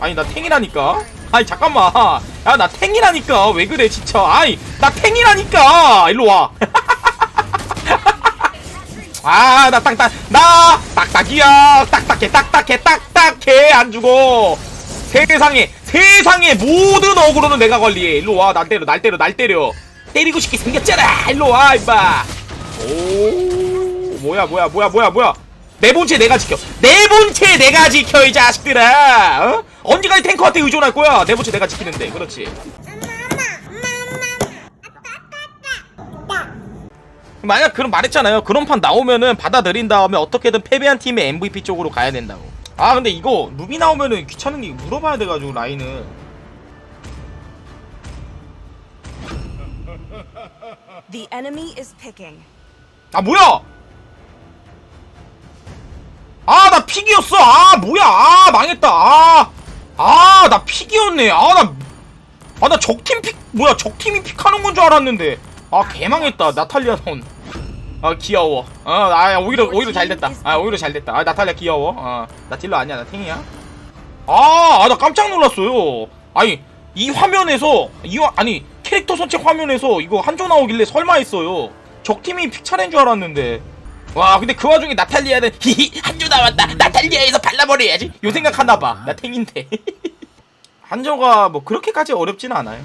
아니 나 탱이라니까 아니 잠깐만 야 나 탱이라니까 왜 그래 진짜 아니 나 탱이라니까 일로 와 아, 나 딱딱, 나 딱딱이야. 딱딱해, 딱딱해, 딱딱해. 안 죽어. 세상에, 세상에 모든 어그로는 내가 관리해. 일로 와, 날 때려, 날 때려, 날 때려. 때리고 싶게 생겼잖아. 일로 와, 임마. 오, 뭐야, 뭐야, 뭐야, 뭐야, 뭐야. 내 본체 내가 지켜. 내 본체 내가 지켜, 이 자식들아. 어? 언제까지 탱커한테 의존할 거야? 내 본체 내가 지키는데. 그렇지. 만약 그럼 말했잖아요. 그런 판 나오면은 받아들인 다음에 어떻게든 패배한 팀의 MVP 쪽으로 가야 된다고. 아 근데 이거 루비 나오면은 귀찮은 게 물어봐야 돼가지고 라인은. The enemy is picking. 아 뭐야? 아 나 픽이었어. 아 뭐야? 아 망했다. 아. 아 나 픽이었네. 아 나. 아 나 적팀 픽 뭐야? 적팀이 픽하는 건 줄 알았는데. 아 개망했다. 나탈리아 넌. 아 귀여워. 어, 아 오히려 오히려 잘 됐다. 아 오히려 잘 됐다. 아 나탈리아 귀여워. 어, 나 딜러 아니야. 나 탱이야. 아, 아, 나 깜짝 놀랐어요. 아니 이 화면에서 이 화, 아니 캐릭터 선택 화면에서 이거 한조 나오길래 설마 했어요. 적팀이 픽 차례인 줄 알았는데. 와 근데 그 와중에 나탈리아는 히히 한조 나왔다. 나탈리아에서 발라버려야지. 요 생각하나 봐. 나 탱인데. 한조가 뭐 그렇게까지 어렵진 않아요.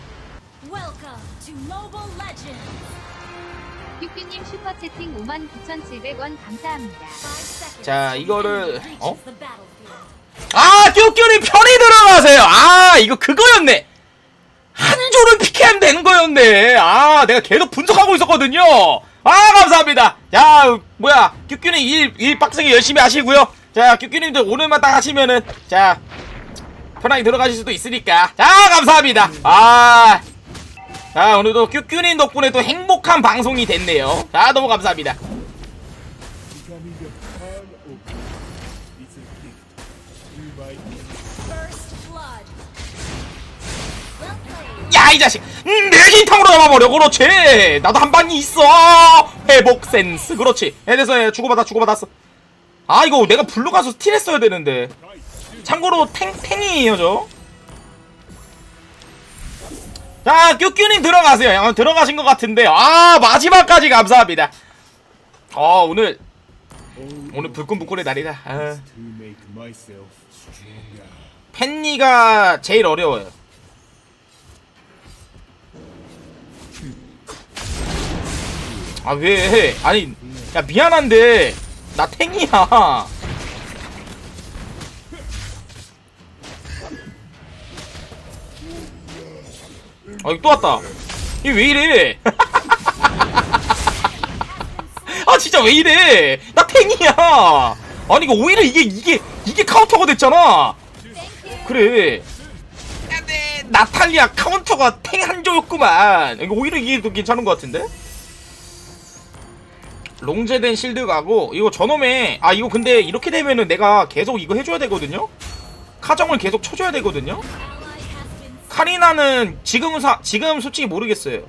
큐큐님 슈퍼채팅 59,700원 감사합니다. 자, 이거를- 어? 아 뀨뀨님 편히 들어가세요. 아 이거 그거였네. 한조를 픽해야 되는 거였네. 아 내가 계속 분석하고 있었거든요 아 감사합니다. 자 뭐야. 뀨뀨님 일, 일 빡세게 열심히 하시고요. 자 뀨뀨님들 오늘만 딱 하시면은 자 편하게 들어가실 수도 있으니까. 자 감사합니다. 아. 자, 오늘도 뀨뀨님 덕분에 또 행복한 방송이 됐네요. 자, 너무 감사합니다. 야 이 자식. 음, 내 진탕으로 잡아버려. 그렇지. 나도 한 방이 있어. 회복 센스. 그렇지. 예, 주고받아 주고받았어. 아 이거 내가 블루 가서 스틸 했어야 되는데. 참고로 탱, 탱이에요 저. 자, 뀨뀨님 들어가세요. 어, 들어가신 것 같은데, 아, 마지막까지 감사합니다. 어, 오늘, 오늘 불끈불끈의 날이다. 아. 팬니가 제일 어려워요. 아, 왜? 아니, 야, 미안한데, 나 탱이야. 아, 이거 또 왔다. 이 왜 이래? 아, 진짜 왜 이래? 나 탱이야. 아니, 이거 오히려 이게, 이게, 이게 카운터가 됐잖아. 그래. 근데 나탈리아 카운터가 탱 한조였구만. 이거 오히려 이게 더 괜찮은 것 같은데? 롱제된 실드 가고 이거 저놈의 아 이거 근데 이렇게 되면은 내가 계속 이거 해줘야 되거든요. 카정을 계속 쳐줘야 되거든요. 카리나는 지금은 사, 지금 솔직히 모르겠어요.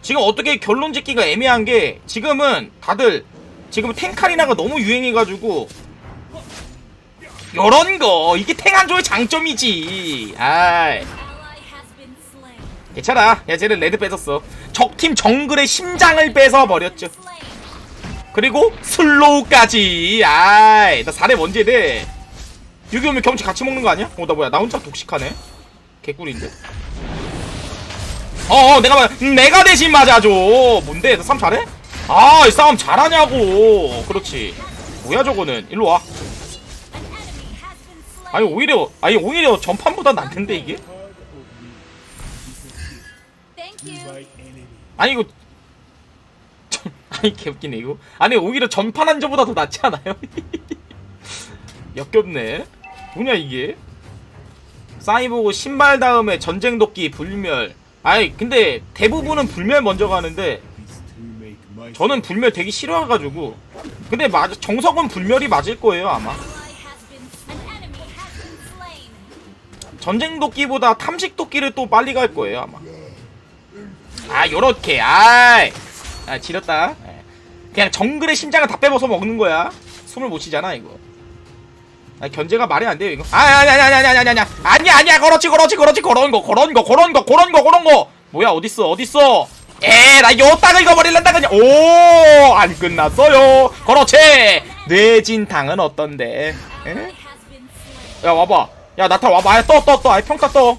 지금 어떻게 결론 짓기가 애매한 게 지금은 다들 지금 탱 카리나가 너무 유행해가지고 요런 거 이게 탱한조의 장점이지. 아이. 괜찮아. 야 쟤는 레드 뺏었어. 적팀 정글의 심장을 뺏어 버렸죠. 그리고 슬로우까지. 아이 나 4렙 언제 돼? 여기 오면 경치 같이 먹는 거 아니야? 어나 뭐야 나 혼자 독식하네. 개꿀인데. 어어 내가 말 내가 대신 맞아줘. 뭔데? 너 싸움 잘해? 아, 이 싸움 잘하냐고. 그렇지. 뭐야 저거는? 일로 와. 아니 오히려 아니 오히려 전판보다 낫는데 이게? 아니 이거 전- 아니 개웃기네 이거. 아니 오히려 전판 한저보다 더 낫지 않아요? 역겹네. 뭐냐 이게? 사이보고 신발 다음에 전쟁도끼 불멸. 아니 근데 대부분은 불멸 먼저 가는데 저는 불멸 되게 싫어해가지고. 근데 맞 정석은 불멸이 맞을 거예요 아마. 전쟁도끼보다 탐식도끼를 또 빨리 갈 거예요 아마. 아 요렇게. 아이. 아 지렸다. 예. 그냥 정글의 심장을 다 빼먹어서 먹는 거야. 숨을 못 쉬잖아 이거. 아, 견제가 말이 안 돼요 이거. 아 아니 아니 아니 아니 아니 아니 아니. 아니야 그렇지 그렇지 그렇지. 그런 거 그런 거 그런 거 그런 거 그런 거. 뭐야 어딨어 어딨어? 에나 요땅 읽어버릴란다 그냥. 오안 끝났어요. 그렇지. 뇌진탕은 어떤데? 에? 야 와봐. 야 나타 와봐. 떠 떠 떠. 아이 평타 떠나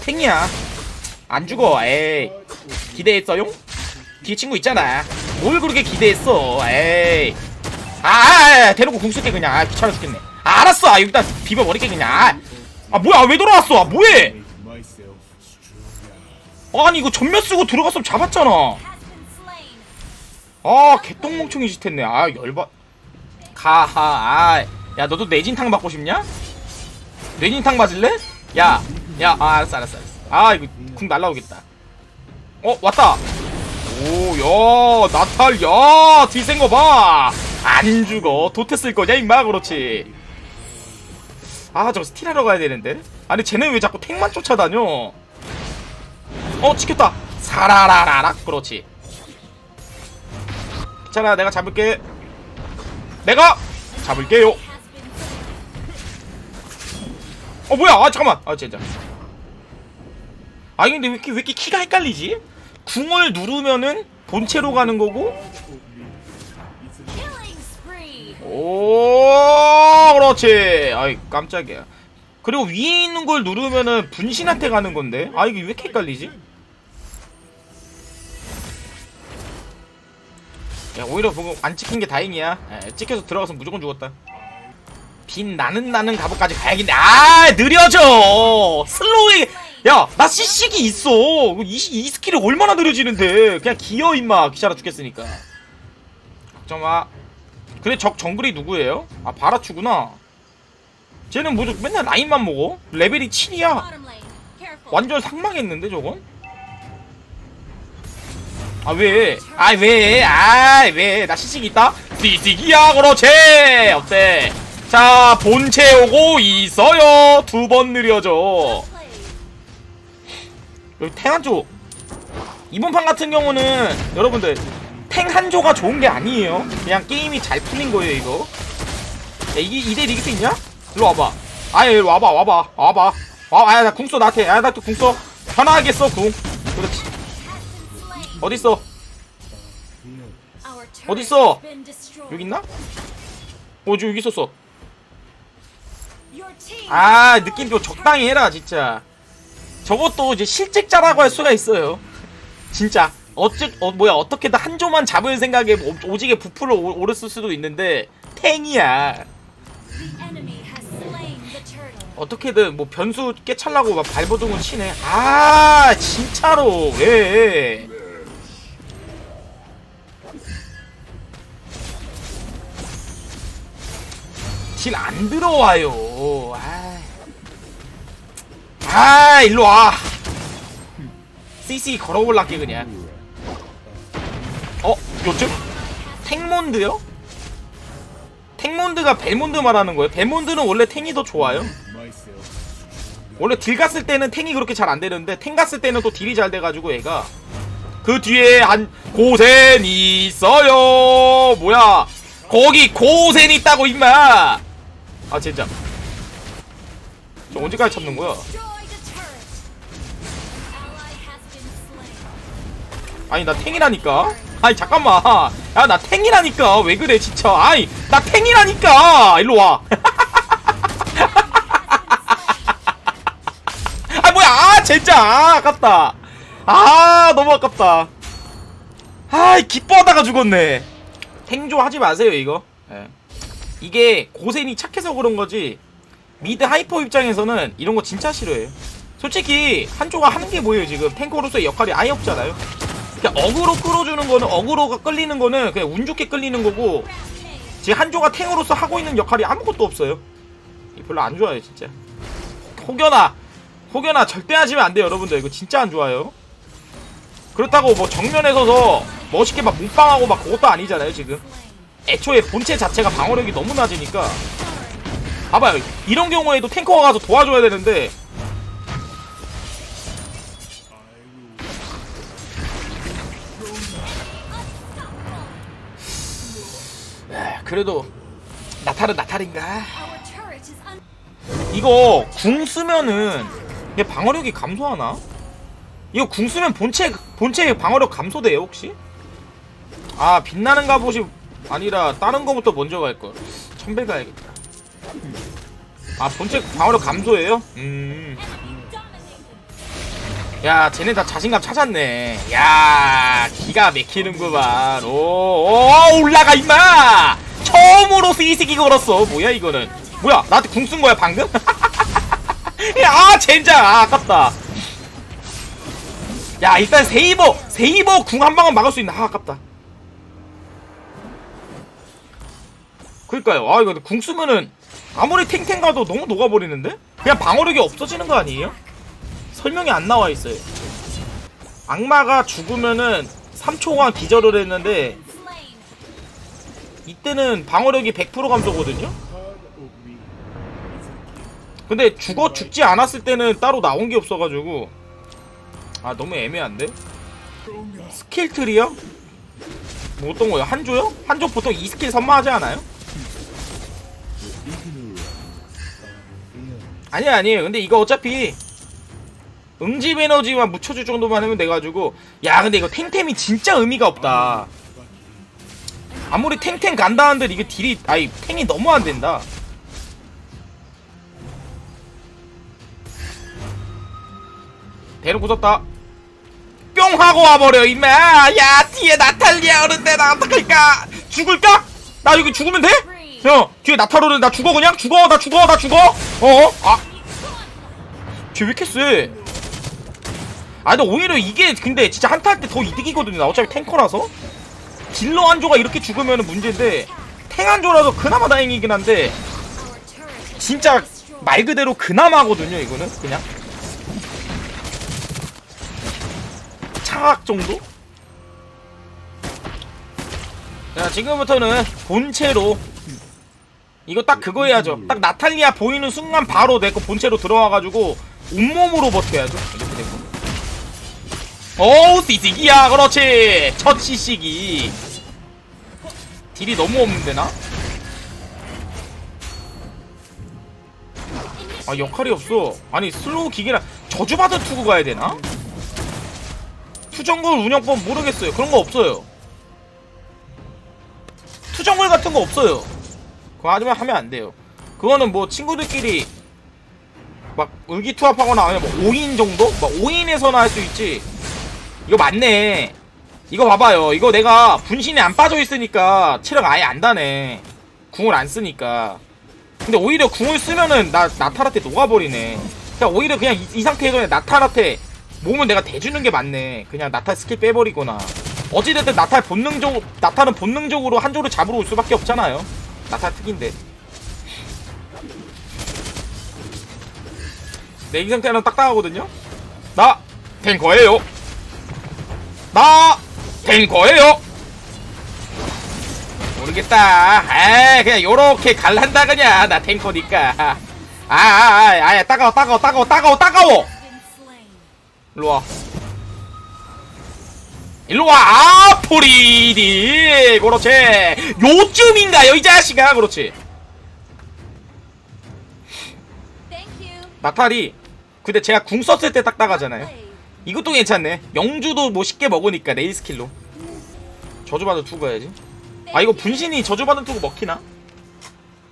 탱이야. 안 죽어. 에이. 기대했어요? 뒤에 친구 있잖아 뭘 그렇게 기대했어? 에이. 아, 아, 아 대놓고 궁 쓸게 그냥. 아 귀찮아 죽겠네. 아, 알았어. 아 여기다 비벼버릴게 그냥. 아, 아 뭐야? 왜 돌아왔어? 아 뭐해. 아니 이거 전멸 쓰고 들어갔으면 잡았잖아. 아 개똥멍청이 짓 했네. 아 열받. 가하 아야 너도 뇌진탕 받고 싶냐? 뇌진탕 맞을래? 야야 아, 알았어 알았어 알았어. 아 이거 궁 날라오겠다. 어 왔다 오 야 나탈 야 뒤센 거 봐 안 죽어. 도태 쓸 거냐 임마 그렇지. 아 저거 스틸하러 가야 되는데? 아니 쟤는 왜 자꾸 탱만 쫓아다녀? 어 지켰다. 사라라라락 그렇지. 괜찮아 내가 잡을게. 내가 잡을게요. 어 뭐야? 아 잠깐만. 아 진짜 아 근데 왜 이렇게, 왜 이렇게 키가 헷갈리지 궁을 누르면은 본체로 가는 거고. 오 그렇지. 아이 깜짝이야. 그리고 위에 있는 걸 누르면은 분신한테 가는 건데. 아 이게 왜 이렇게 헷갈리지? 야 오히려 보고 안 찍힌 게 다행이야. 에, 찍혀서 들어가서 무조건 죽었다. 빈 나는 나는 갑옷까지 가야겠네. 아 느려져. 슬로우 야 나 CC기 있어 이, 이 스킬이 얼마나 느려지는데 그냥 기어 임마 귀찮아 죽겠으니까 걱정 마 근데 적 정글이 누구예요? 아 바라추구나 쟤는 뭐죠 맨날 라인만 먹어 레벨이 7이야 Bottom lane. Careful. 완전 상망했는데 저건? 아 왜? 아 왜? 아 왜? 나 시식 있다? 시식이야 그렇지 어때? 자 본체 오고 있어요 두 번 느려져. 여기 탱 한조. 이번 판 같은 경우는 여러분들 탱 한조가 좋은 게 아니에요. 그냥 게임이 잘 풀린 거예요 이거. 야 이게 2대 이길 수 있냐? 일로 와봐. 아예 일로 와봐 와봐. 와봐. 와 아야 나 궁 써 나한테. 아야 나궁 써. 편하게 써궁. 그렇지. 어딨어? 어딨어? 여기 있나? 어저 여기 있었어. 아 느낌표 적당히 해라 진짜 저것도 이제 실직자라고 할 수가 있어요. 진짜. 어째 어 뭐야 어떻게든 한 조만 잡을 생각에 오- 오지게 부풀어 오- 오르을 수도 있는데 탱이야. 어떻게든 뭐 변수 깨찰라고 막 발버둥은 치네. 아 진짜로. 왜? 딜 안 들어와요. 아, 아 일로 와. CC 걸어볼랄게 그냥. 어 요즘 탱몬드요? 탱몬드가 벨몬드 말하는 거예요? 벨몬드는 원래 탱이 더 좋아요? 원래 딜 갔을 때는 탱이 그렇게 잘 안 되는데 탱 갔을 때는 또 딜이 잘 돼가지고 얘가. 그 뒤에 한 고센 있어요. 뭐야? 거기 고센 있다고 임마! 아 진짜 저 언제까지 참는 거야 아니 나 탱이라니까? 아니 잠깐만. 야 나 탱이라니까. 왜 그래 진짜. 아니 나 탱이라니까. 일로 와. 아 뭐야. 아 진짜. 아, 아깝다. 아 너무 아깝다. 아 기뻐하다가 죽었네. 탱조 하지 마세요 이거. 예. 이게 고센이 착해서 그런 거지 미드 하이퍼 입장에서는 이런 거 진짜 싫어해요. 솔직히 한조가 하는 게 뭐예요 지금? 탱커로서의 역할이 아예 없잖아요 그냥 어그로 끌어주는 거는 어그로가 끌리는 거는 그냥 운 좋게 끌리는 거고 지금 한조가 탱으로서 하고 있는 역할이 아무것도 없어요. 이 별로 안 좋아요 진짜. 혹여나 혹여나 절대 하시면 안 돼요 여러분들. 이거 진짜 안 좋아요. 그렇다고 뭐 정면에 서서 멋있게 막 몸빵하고 막 그것도 아니잖아요 지금. 애초에 본체 자체가 방어력이 너무 낮으니까. 봐봐요. 이런 경우에도 탱커가 가서 도와줘야 되는데 그래도 나탈은 나탈인가 이거 궁 쓰면은 얘 방어력이 감소하나? 이거 궁 쓰면 본체 본체 방어력 감소돼요 혹시? 아 빛나는 갑옷이 아니라 다른 거부터 먼저 갈 걸. 천배 가야겠다. 아 본체 방어력 감소해요? 음. 야 쟤네 다 자신감 찾았네. 야 기가 막히는구만. 오, 오 올라가 임마. 처음으로 스이스기 걸었어. 뭐야 이거는? 뭐야 나한테 궁 쓴 거야 방금? 아 젠장 아, 아깝다. 야 일단 세이버 세이버 궁 한 방은 막을 수 있나? 아 아깝다. 그니까요. 아 이거 궁 쓰면은 아무리 탱탱 가도 너무 녹아버리는데? 그냥 방어력이 없어지는 거 아니에요? 설명이 안 나와 있어요. 악마가 죽으면은 3초간 기절을 했는데. 이때는 방어력이 100% 감소거든요. 근데 죽어 죽지 않았을 때는 따로 나온 게 없어가지고 아 너무 애매한데 스킬 트리요? 뭐 어떤 거요? 한조요? 한조 보통 2스킬 선마하지 않아요? 아니야 아니에요 근데 이거 어차피 응집 에너지만 묻혀줄 정도만 하면 돼가지고 야 근데 이거 탱템이 진짜 의미가 없다 아무리 탱탱 간다 한들 이게 딜이 아니 탱이 너무 안 된다. 대로 굳었다. 뿅 하고 와버려 임마. 야 뒤에 나탈리아 오는데 나 어떡할까? 죽을까? 나 여기 죽으면 돼? 형 뒤에 나타로는 나 죽어 그냥? 죽어 나 죽어 나 죽어? 어? 아. 쟤왜 이렇게 세? 아 근데 오히려 이게 근데 진짜 한타 할 때 더 이득이거든요. 나 어차피 탱커라서 딜러 한조가 이렇게 죽으면 문제인데 탱 한조라서 그나마 다행이긴 한데 진짜. 말 그대로 그나마거든요 이거는. 그냥. 차악 정도? 자 지금부터는 본체로 이거 딱 그거 해야죠. 딱 나탈리아 보이는 순간 바로 내거 본체로 들어와가지고 온몸으로 버텨야죠. 이렇게 되고. 어우 시식이야 그렇지. 첫 시식이 딜이 너무 없는데 나? 아 역할이 없어. 아니 슬로우 기계랑 저주받은 투구 가야 되나? 투정글 운영법 모르겠어요. 그런 거 없어요. 투정글 같은 거 없어요. 그거 하지만 하면 안 돼요. 그거는 뭐 친구들끼리 막 의기투합하거나 아니면 뭐 5인 정도? 막 5인에서나 할 수 있지. 이거 맞네 이거 봐봐요 이거 내가 분신이 안 빠져 있으니까 체력 아예 안 다네 궁을 안 쓰니까 근데 오히려 궁을 쓰면은 나 나타라테 녹아버리네. 그냥 오히려 그냥 이, 이 상태에서 나타라테 몸을 내가 대주는 게 맞네. 그냥 나타 스킬 빼버리거나. 어찌됐든 나타 본능적 나타는 본능적으로 한조를 잡으러 올 수밖에 없잖아요. 나타 특인데. 내이 상태는 딱딱하거든요. 나 탱커예요. 나 탱커예요. 모르겠다. 아, 그냥 요렇게 갈란다 그냥 나 탱커니까. 아, 아, 아, 아, 따가워, 따가워, 따가워, 따가워, 따가워. 일로 와. 일로 와, 아, 포리디. 그렇지. 요쯤인가요, 이 자식아? 그렇지. 나탈이. 근데 제가 궁 썼을 때 딱딱하잖아요. 이것도 괜찮네. 영주도 뭐 쉽게 먹으니까 네일 스킬로. 저주받은 투구 해야지. 아 이거 분신이 저주받은 투구 먹히나?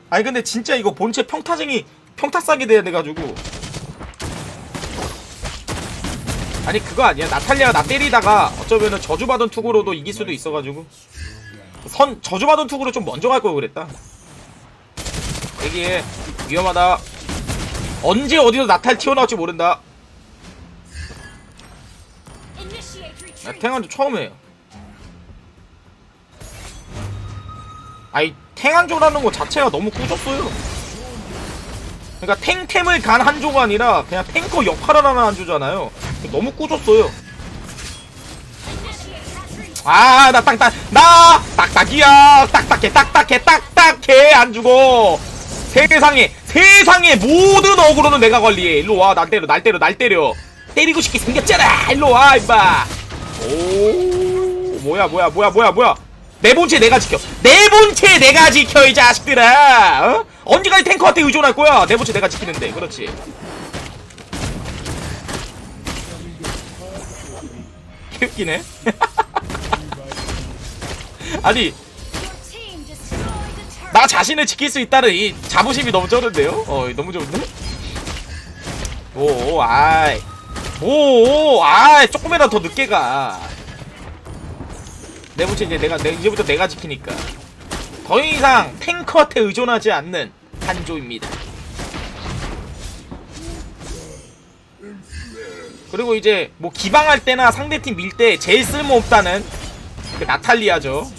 아니 근데 진짜 이거 본체 평타쟁이 평타 싸게 돼야 돼가지고 아니 그거 아니야 나탈리아가 나 때리다가 어쩌면은 저주받은 투구로도 이길 수도 있어가지고 선 저주받은 투구로 좀 먼저 갈 걸 그랬다 얘기해 위험하다 언제 어디서 나탈 튀어나올지 모른다 나 retreat. 탱한조 처음 해요. 아이 탱한조라는 거 자체가 너무 꾸졌어요. 그러니까 탱템을 간 한조가 아니라 그냥 탱커 역할을 하는 한조잖아요. 너무 꾸졌어요. 아, 나 딱딱, 나 딱딱이야. 딱딱해, 딱딱해, 딱딱해. 안 죽어. 세상에, 세상에 모든 어그로는 내가 관리해. 일로 와, 날 때려, 날 때려, 날 때려. 때리고 싶게 생겼잖아. 일로 와, 임마. 오, 뭐야, 뭐야, 뭐야, 뭐야, 뭐야. 내 본체 내가 지켜. 내 본체 내가 지켜, 이 자식들아. 어? 언제까지 탱커한테 의존할 거야 내부체 내가 지키는데 그렇지 개웃기네 아니. 나 자신을 지킬 수 있다는 이 자부심이 너무 쩌는데요? 어, 너무 좋은데? 오, 아이. 오, 아이, 조금이라도 더 늦게 가. 내부터 이제 내가, 내, 이제부터 내가 지키니까. 더 이상 탱커한테 의존하지 않는 한조입니다. 그리고 이제 뭐 기방할 때나 상대팀 밀 때 제일 쓸모없다는 그 나탈리아죠.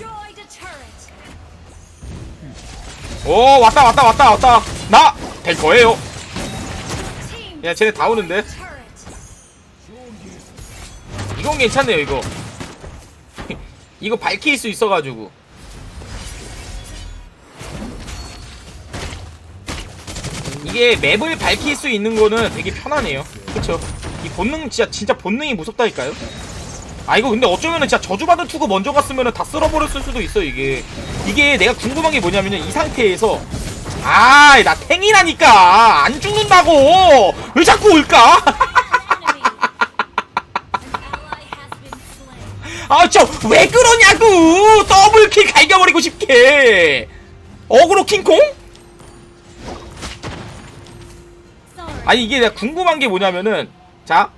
오 왔다 왔다 왔다 왔다 나 될 거예요 야 쟤네 다 오는데. 이건 괜찮네요 이거. 이거 밝힐 수 있어가지고. 이게 맵을 밝힐 수 있는 거는 되게 편하네요. 그쵸? 이 본능 진짜 진짜 본능이 무섭다니까요? 아 이거 근데 어쩌면은 진짜 저주받은 투구 먼저 갔으면은 다 쓸어버렸을 수도 있어 이게. 이게 내가 궁금한 게 뭐냐면은 이 상태에서 아이 나 탱이라니까 안 죽는다고! 왜 자꾸 올까 아, 저, 왜 그러냐고! 더블킬 갈겨버리고 싶게! 어그로 킹콩? 아니, 이게 내가 궁금한 게 뭐냐면은, 자.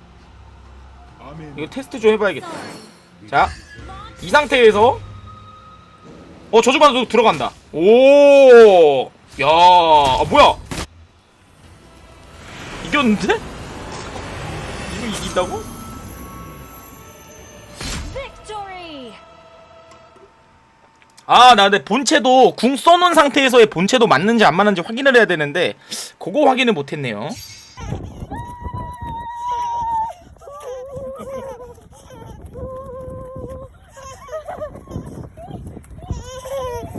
이거 테스트 좀 해봐야겠다. 자, 이 상태에서, 어, 저주받아도 들어간다. 오, 야, 아, 뭐야? 이겼는데? 이거 이긴다고? 아, 나 근데 본체도 궁 써놓은 상태에서의 본체도 맞는지 안 맞는지 확인을 해야 되는데 그거 확인을 못했네요.